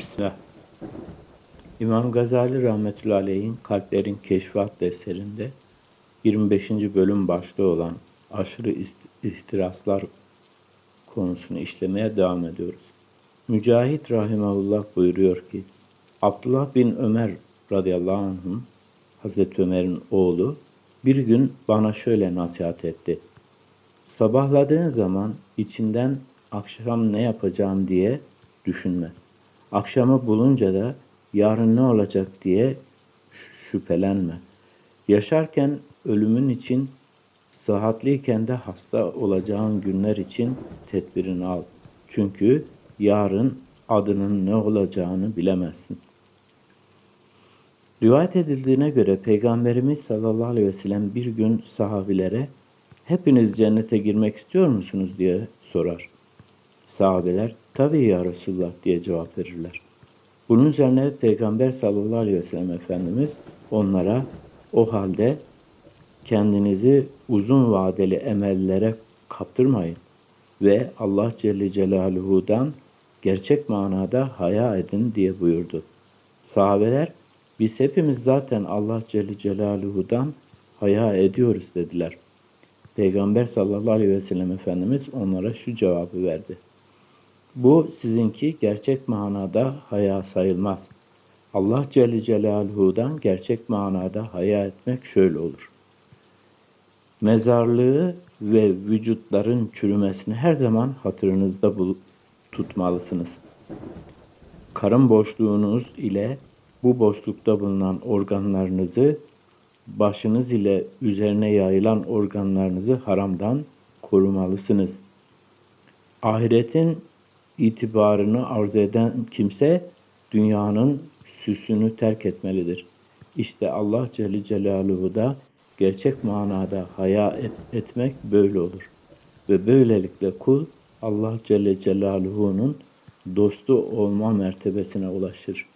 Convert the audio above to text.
Bismillah. İmam Gazali rahmetullahi aleyhin Kalplerin Keşfat eserinde 25. bölüm başlığı olan aşırı ihtiraslar konusunu işlemeye devam ediyoruz. Mücahit rahimahullah buyuruyor ki Abdullah bin Ömer radıyallahu anh'ın Hazreti Ömer'in oğlu bir gün bana şöyle nasihat etti. Sabahladığın zaman içinden akşam ne yapacağım diye düşünme. Akşamı bulunca da yarın ne olacak diye şüphelenme. Yaşarken ölümün için, sıhhatliyken de hasta olacağın günler için tedbirini al. Çünkü yarın adının ne olacağını bilemezsin. Rivayet edildiğine göre Peygamberimiz sallallahu aleyhi ve sellem bir gün sahabilere hepiniz cennete girmek istiyor musunuz diye sorar. Sahabeler tabii ya Resulullah diye cevap verirler. Bunun üzerine Peygamber sallallahu aleyhi ve sellem Efendimiz onlara o halde kendinizi uzun vadeli emellere kaptırmayın ve Allah Celle Celaluhu'dan gerçek manada haya edin diye buyurdu. Sahabeler biz hepimiz zaten Allah Celle Celaluhu'dan haya ediyoruz dediler. Peygamber sallallahu aleyhi ve sellem Efendimiz onlara şu cevabı verdi. Bu sizinki gerçek manada haya sayılmaz. Allah Celle Celaluhu'dan gerçek manada haya etmek şöyle olur. Mezarlığı ve vücutların çürümesini her zaman hatırınızda tutmalısınız. Karın boşluğunuz ile bu boşlukta bulunan organlarınızı başınız ile üzerine yayılan organlarınızı haramdan korumalısınız. Ahiretin itibarını arzu eden kimse dünyanın süsünü terk etmelidir. İşte Allah Celle Celaluhu da gerçek manada haya et- etmek böyle olur. Ve böylelikle kul Allah Celle Celaluhu'nun dostu olma mertebesine ulaşır.